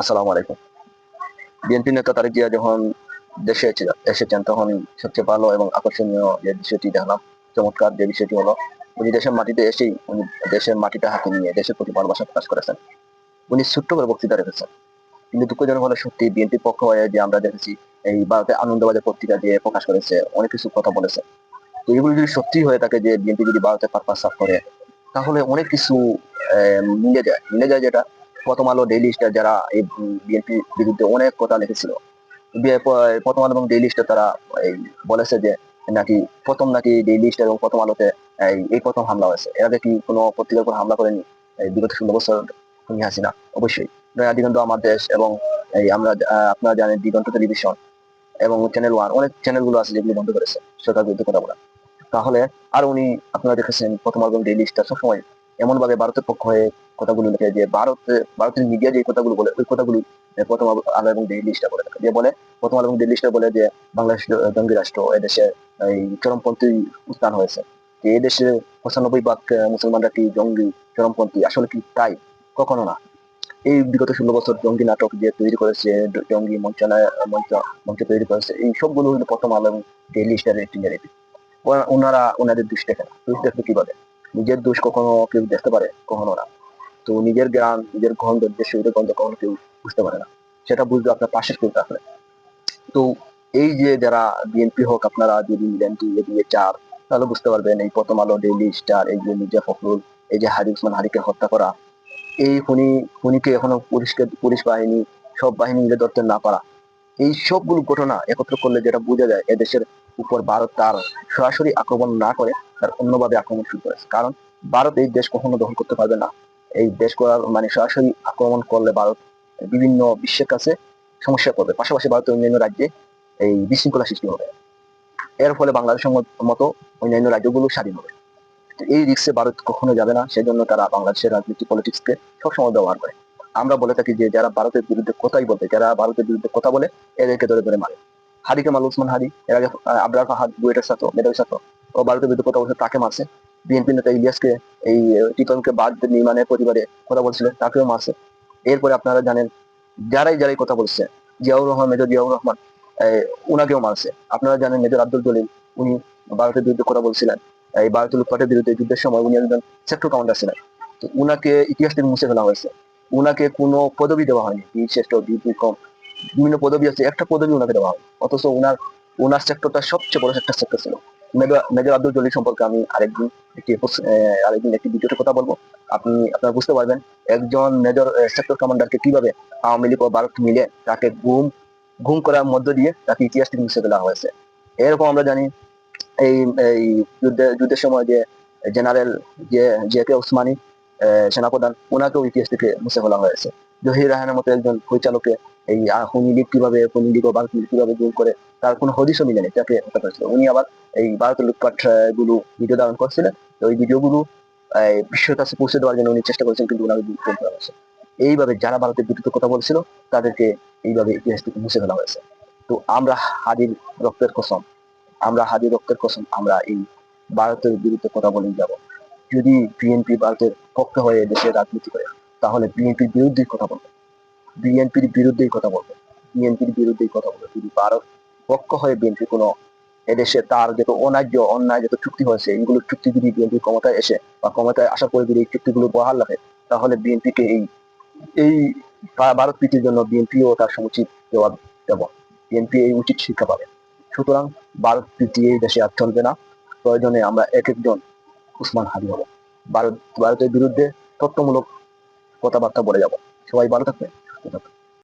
আসসালামু আলাইকুম। বিএনপি নেতা তারেক জিয়া যখন দেশে এসেছেন, তখন সবচেয়ে ভালো এবং আকর্ষণীয় যে বিষয়টি দেখলাম, চমৎকার যে বিষয়টি হলো, উনি দেশের মাটিতে এসেই উনি দেশের মাটিটা হাতে নিয়ে দেশের প্রতি ভালোবাসা প্রকাশ করেছেন। উনি ছোট্ট করে বক্তৃতা রেখেছেন। কিন্তু দুঃখজনক হলে সত্যি বিএনপির পক্ষ হয়ে যে আমরা দেখেছি, এই ভারতে আনন্দবাজার পত্রিকা দিয়ে প্রকাশ করেছে, অনেক কিছু কথা বলেছে। তো এগুলো যদি সত্যি হয়ে থাকে যে বিএনপি যদি ভারতে পারপাস সাফ করে, তাহলে অনেক কিছু মিলে যায়। মিলে যায় যেটা প্রথম আলো ডেইলি স্টার যারা এই বিএনপি বিরুদ্ধে অনেক কথা লিখেছিল। প্রথম আলো এবং ডেইলি স্টার তারা এই বলেছে যে নাকি প্রথম নাকি ডেইলি স্টার এবং প্রথম আলোতে এই প্রথম হামলা হয়েছে। এর আগে কি কোনো পত্রিকার উপর হামলা করেনি? বিগত ষোলো বছর খুনি হাসিনা অবশ্যই। নয়া দিগন্ত আমার দেশ এবং এই আমরা আপনারা জানেন দিগন্ত টেলিভিশন এবং চ্যানেল ওয়ান অনেক চ্যানেলগুলো আছে যেগুলো বন্ধ করেছে সরকার বিরুদ্ধে কথা বলা। তাহলে আর উনি আপনারা দেখেছেন প্রথম আলো এবং ডেইলি স্টার সবসময় এমন ভাবে ভারতের পক্ষ হয়ে কথাগুলো লিখে যে ভারতে, ভারতের মিডিয়া যে কথাগুলো বলে, ওই কথাগুলো প্রথম আলো এবং স্টার বলে যে বলে, প্রথম আলো এবং স্টার বলে যে বাংলাদেশ জঙ্গি রাষ্ট্র এদেশে এই চরমপন্থী উত্থান হয়েছে। যে এদেশে পঁচানব্বই ভাগ মুসলমানরা কি জঙ্গি, চরমপন্থী? আসলে কি তাই? কখনো না। এই বিগত ষোলো বছর জঙ্গি নাটক যে তৈরি করেছে, জঙ্গি মঞ্চালয় মঞ্চ মঞ্চ তৈরি করেছে, এই সবগুলো হলো প্রথম আলো এবং ডেইলি স্টারের একটি ওনারা, ওনাদের দোষ দেখে না দোষ দেখতে কীভাবে নিজের দোষ কখনো কেউ দেখতে পারে, কখনো না। তো নিজের জ্ঞান, নিজের গন্ধ, নিজের শরীরের গন্ধ কখনো কেউ বুঝতে পারে না। সেটা বুঝবে আপনার পাশের কেউ থাকলে তো এই যে যারা বিএনপি হোক, আপনারা যদি মিলেন দুই দিয়ে চার, তাহলে বুঝতে পারবেন এই প্রথম আলো ডেইলি স্টার এই যে মির্জা ফখরুল, এই যে হারি উসমান হারিকে হত্যা করা, এই খুনি, খুনিকে এখনও পুলিশকে পুলিশ বাহিনী, সব বাহিনী মিলে ধরতে না পারা, এই সবগুলো ঘটনা একত্র করলে যেটা বোঝা যায়, এদেশের উপর ভারত তার সরাসরি আক্রমণ না করে তার অন্যভাবে আক্রমণ শুরু করেছে। কারণ ভারত এই দেশ কখনো দখল করতে পারবে না। এই দেশ করার মানে সরাসরি আক্রমণ করলে ভারত বিভিন্ন বিশ্বের কাছে সমস্যা করবে পাশাপাশি ভারতের অন্যান্য রাজ্যে এই বিশৃঙ্খলা সৃষ্টি হবে। এর ফলে বাংলাদেশের মতো অন্যান্য রাজ্যগুলো স্বাধীন হবে। এই রিক্সে ভারত কখনো যাবে না। সেজন্য তারা বাংলাদেশের রাজনীতি পলিটিক্সকে সবসময় ব্যবহার করে। আমরা বলে থাকি যে, যারা ভারতের বিরুদ্ধে কথাই বলতে যারা ভারতের বিরুদ্ধে কথা বলে, এদেরকে ধরে ধরে মারে। হাদিকে মাল উসমান হাদি এর আগে আবরার ফাহাদ বুয়েটের ছাত্র মেধাবী ছাত্র ও ভারতের বিরুদ্ধে কথা বলছে তাকে মারছে। বিএনপি নেতা ইলিয়াসকে এই আহ, টিটনকে বাদ নির্মাণের প্রতিবাদে কথা বলছিল তাকেও মারছে। এরপরে আপনারা জানেন যারাই যারাই কথা বলছে জিয়াউর রহমান মেজর জিয়াউর রহমান উনাকেও মারছে। আপনারা জানেন মেজর আব্দুল জলিল উনি ভারতের বিরুদ্ধে কথা বলছিলেন। এই ভারতের লুটপাটের বিরুদ্ধে যুদ্ধের সময় উনি একজন সেক্টর কমান্ডার ছিলেন। তো উনাকে ইতিহাস থেকে মুছে ফেলা হয়েছে। উনাকে কোনো পদবি দেওয়া হয়নি। বীর শ্রেষ্ঠ বীর কম বিভিন্ন পদবি আছে, একটা পদবি উনাকে দেওয়া হয়। অথচ উনার উনার সেক্টরটা সবচেয়ে বড় একটা সেক্টর ছিল। মেজর আব্দুল জলিল সম্পর্কে আমি আরেকদিন একটি আরেকদিন একটি ভিডিওতে কথা বলব। আপনি, আপনারা বুঝতে পারবেন একজন মেজর সেক্টর কমান্ডারকে কীভাবে আওয়ামী লীগ ও ভারত মিলে তাকে গুম গুম করার মধ্য দিয়ে তাকে ইতিহাস থেকে মুছে ফেলা হয়েছে। এরকম আমরা জানি এই এই যুদ্ধে, যুদ্ধের সময় যে জেনারেল যে, জে কে ওসমানী সেনাপ্রধান, ওনাকেও ইতিহাস থেকে মুছে ফেলা হয়েছে। জহির রাহানের মতো একজন পরিচালকে এই হুনি কীভাবে হুনি লীগ ও ভারত কীভাবে গুম করে তার কোনো হদিসও মিলেনি তাকে হত্যা করেছিল। উনি আবার এই ভারতের লুটপাটগুলো ভিডিও ধারণ করছিলেন। তো ওই ভিডিওগুলো বিশ্বের কাছে পৌঁছে দেওয়ার জন্য উনি চেষ্টা করেছেন, কিন্তু ওনাকে গুম করে হয়েছে। এইভাবে যারা ভারতের বিরুদ্ধে কথা বলছিল, তাদেরকে এইভাবে ইতিহাস থেকে মুছে ফেলা হয়েছে। তো আমরা হাদির রক্তের কসম, আমরা হাদির রক্তের কসম, আমরা এই ভারতের বিরুদ্ধে কথা বলেই যাব। যদি বিএনপি ভারতের পক্ষে হয়ে দেশের রাজনীতি করে। তাহলে বিএনপির বিরুদ্ধেই কথা বলব। বিএনপির বিরুদ্ধেই কথা বলব। বিএনপির বিরুদ্ধেই কথা বলব। যদি ভারত পক্ষ হয়ে বিএনপি কোনো এদেশে তার যত অন্যায্য, অন্যায় যত চুক্তি হয়েছে এইগুলো চুক্তি যদি বিএনপি ক্ষমতায় এসে বা ক্ষমতায় আসার পরে যদি এই চুক্তিগুলো বহাল রাখে, তাহলে বিএনপিকে এই এই ভারত প্রীতির জন্য বিএনপিও তার সমুচিত জবাব দেব। বিএনপি এই উচিত শিক্ষা পাবে। সুতরাং ভারত প্রীতি এই দেশে আর চলবে না। প্রয়োজনে আমরা এক একজন উসমান হাদি হব। ভারত, ভারতের বিরুদ্ধে তথ্যমূলক কথাবার্তা বলে যাব। সবাই ভালো থাকবেন